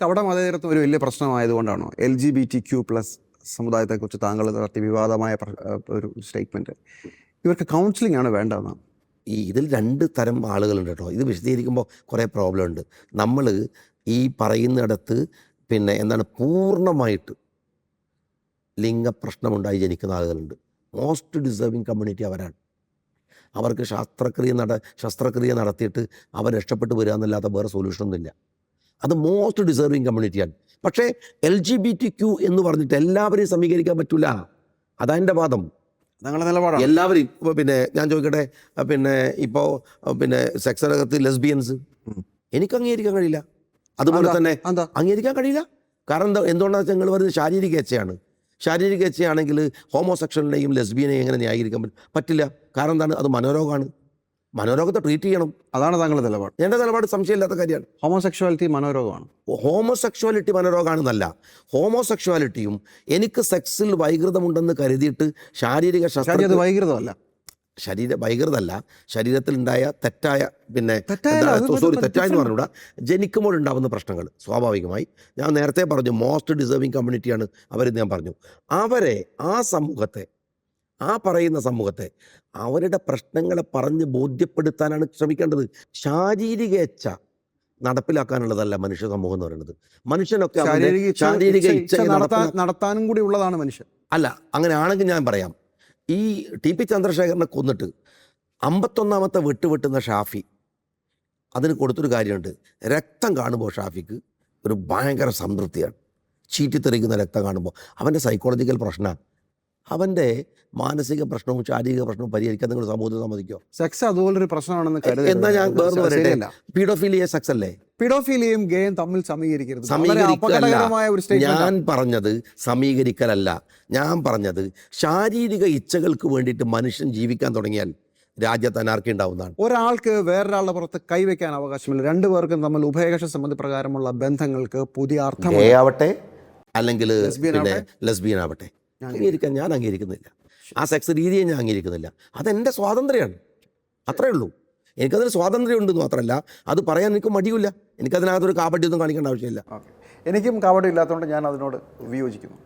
കപട മതേതരത്വം ഒരു വലിയ പ്രശ്നമായതുകൊണ്ടാണോ L G B T Q plus സമുദായത്തെക്കുറിച്ച് താങ്കൾ നടത്തിയ വിവാദമായ ഒരു സ്റ്റേറ്റ്മെന്റ് ഇവർക്ക് കൗൺസിലിംഗ് ആണ് വേണ്ടതെന്നാണ് ഈ ഇതിൽ രണ്ട് തരം ആളുകളുണ്ട് കേട്ടോ. ഇത് വിശദീകരിക്കുമ്പോൾ കുറേ പ്രോബ്ലം ഉണ്ട്. നമ്മൾ ഈ പറയുന്നിടത്ത് പിന്നെ എന്താണ് പൂർണമായിട്ട് ലിംഗപ്രശ്നമുണ്ടായി ജനിക്കുന്ന ആളുകളുണ്ട്. മോസ്റ്റ് ഡിസേർവിങ് കമ്മ്യൂണിറ്റി അവരാണ്. അവർക്ക് ശാസ്ത്രക്രിയ നട ശസ്ത്രക്രിയ നടത്തിയിട്ട് അവർ രക്ഷപ്പെട്ടു വരിക എന്നല്ലാതെ വേറെ സൊല്യൂഷനൊന്നുമില്ല അത് മോസ്റ്റ് ഡിസേർവിങ് കമ്മ്യൂണിറ്റിയാണ് പക്ഷേ L G B T Q എന്ന് പറഞ്ഞിട്ട് എല്ലാവരെയും സമീകരിക്കാൻ പറ്റില്ല അതാ വാദം. ഞങ്ങളുടെ നിലപാടാണ്. എല്ലാവരും ഇപ്പോൾ പിന്നെ ഞാൻ ചോദിക്കട്ടെ? പിന്നെ ഇപ്പോൾ പിന്നെ സെക്സിനകത്ത് ലെസ്ബിയൻസ്. എനിക്ക് അംഗീകരിക്കാൻ കഴിയില്ല. അതുപോലെ തന്നെ അംഗീകരിക്കാൻ കഴിയില്ല. കാരണം എന്താ എന്തുകൊണ്ടാണെന്ന് ഞങ്ങൾ പറയുന്നത് ശാരീരിക ഏച്ചയാണ് ശാരീരിക ഏച്ചയാണെങ്കിൽ ഹോമോസെക്ഷലിനെയും ലെസ്ബിയനെയും എങ്ങനെ ന്യായീകരിക്കാൻ പറ്റും പറ്റില്ല. കാരണം എന്താണ്? അത് മനോരോഗമാണ്. മനോരോഗത്തെ ട്രീറ്റ് ചെയ്യണം. അതാണ് താങ്കളുടെ നിലപാട്. എന്റെ നിലപാട് സംശയമില്ലാത്ത കാര്യമാണ്. ഹോമോസെക്ഷുവാലിറ്റി മനോരോഗമാണ്. ഹോമോസെക്ഷുവാലിറ്റി മനോരോഗമാണെന്നല്ല ഹോമോസെക്ഷുവാലിറ്റിയും എനിക്ക് സെക്സിൽ വൈകൃതമുണ്ടെന്ന് കരുതിയിട്ട് ശാരീരിക ശാസ്ത്രം വൈകൃതമല്ല. ശരീര വൈകൃതല്ല ശരീരത്തിലുണ്ടായ തെറ്റായ പിന്നെ സോറി തെറ്റായെന്ന് പറഞ്ഞുകൂടാ? ജനിക്കുമ്പോൾ ഉണ്ടാകുന്ന പ്രശ്നങ്ങൾ. സ്വാഭാവികമായി. ഞാൻ നേരത്തെ പറഞ്ഞു മോസ്റ്റ് ഡിസേർവിങ് കമ്മ്യൂണിറ്റിയാണ് അവരെന്ന് ഞാൻ പറഞ്ഞു. അവരെ ആ സമൂഹത്തെ ആ പറയുന്ന സമൂഹത്തെ അവരുടെ പ്രശ്നങ്ങളെ പറഞ്ഞ് ബോധ്യപ്പെടുത്താനാണ് ശ്രമിക്കേണ്ടത്. ശാരീരിക ഇച്ഛ നടപ്പിലാക്കാനുള്ളതല്ല മനുഷ്യ സമൂഹം എന്ന് പറയുന്നത്. മനുഷ്യനൊക്കെ ശാരീരിക ഇച്ഛ- ശാരീരിക ഇച്ഛ- ഇച്ഛ ഇച്ഛ നടത്താൻ നടപ്പിലാ- നടത്താനും കൂടി ഉള്ളതാണ് മനുഷ്യൻ. അല്ല അങ്ങനെ ആണെങ്കിൽ ഞാൻ പറയാം. ഈ ടി പി ചന്ദ്രശേഖരനെ കൊന്നിട്ട് അമ്പത്തൊന്നാമത്തെ വെട്ട് വെട്ടുന്ന ഷാഫി അതിന് കൊടുത്തൊരു കാര്യമുണ്ട്. രക്തം കാണുമ്പോൾ ഷാഫിക്ക് ഒരു ഭയങ്കര സംതൃപ്തിയാണ്. ചീറ്റിത്തെറിക്കുന്ന രക്തം കാണുമ്പോൾ. അവന്റെ സൈക്കോളജിക്കൽ പ്രശ്നമാണ് അവന്റെ മാനസിക പ്രശ്നവും ശാരീരിക പ്രശ്നവും പരിഹരിക്കാൻ നിങ്ങൾ സമൂഹത്തിൽ സമ്മതിക്കോ സെക്സ് അതുപോലൊരു പ്രശ്നമാണെന്ന് എന്നാ ഞാൻ വേറെ പീഡോഫീലിയ സെക്സ് അല്ലേ? പിഡോഫീലിയയും ഗേയും തമ്മിൽ സമീകരിക്കരുത്. സമീകരിക്കലല്ല. ഞാൻ പറഞ്ഞത് സമീകരിക്കലല്ല. ഞാൻ പറഞ്ഞത് ശാരീരിക ഇച്ഛകൾക്ക് വേണ്ടിയിട്ട് മനുഷ്യൻ ജീവിക്കാൻ തുടങ്ങിയാൽ രാജ്യത്ത് അനാർക്കി ഉണ്ടാവുന്നതാണ്. ഒരാൾക്ക് വേറൊരാളുടെ പുറത്ത് കൈവയ്ക്കാൻ അവകാശമില്ല. രണ്ടുപേർക്കും തമ്മിൽ ഉഭയകക്ഷ സംബന്ധി പ്രകാരമുള്ള ബന്ധങ്ങൾക്ക് പുതിയ അർത്ഥം ആവട്ടെ അല്ലെങ്കിൽ ലസ്ബിയൻ ആവട്ടെ? അംഗീകരിക്കാൻ ഞാൻ അംഗീകരിക്കുന്നില്ല. ആ സെക്സ് രീതിയെ ഞാൻ അംഗീകരിക്കുന്നില്ല. അതെന്റെ സ്വാതന്ത്ര്യമാണ്. അത്രേ ഉള്ളൂ. എനിക്കതിന് സ്വാതന്ത്ര്യമുണ്ടെന്ന് മാത്രമല്ല അത് പറയാൻ എനിക്ക് മടിയില്ല എനിക്കതിനകത്തൊരു കാപട്യൊന്നും കാണിക്കേണ്ട ആവശ്യമില്ല. എനിക്കും കവടം ഇല്ലാത്തതുകൊണ്ട് ഞാൻ അതിനോട് വിയോജിക്കുന്നു.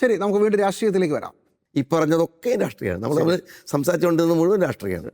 ശരി നമുക്ക് വീണ്ടും രാഷ്ട്രീയത്തിലേക്ക് വരാം. ഈ പറഞ്ഞതൊക്കെ രാഷ്ട്രീയമാണ്. നമ്മൾ നമ്മൾ സംസാരിച്ചുകൊണ്ടിരുന്നത് മുഴുവൻ രാഷ്ട്രീയമാണ്.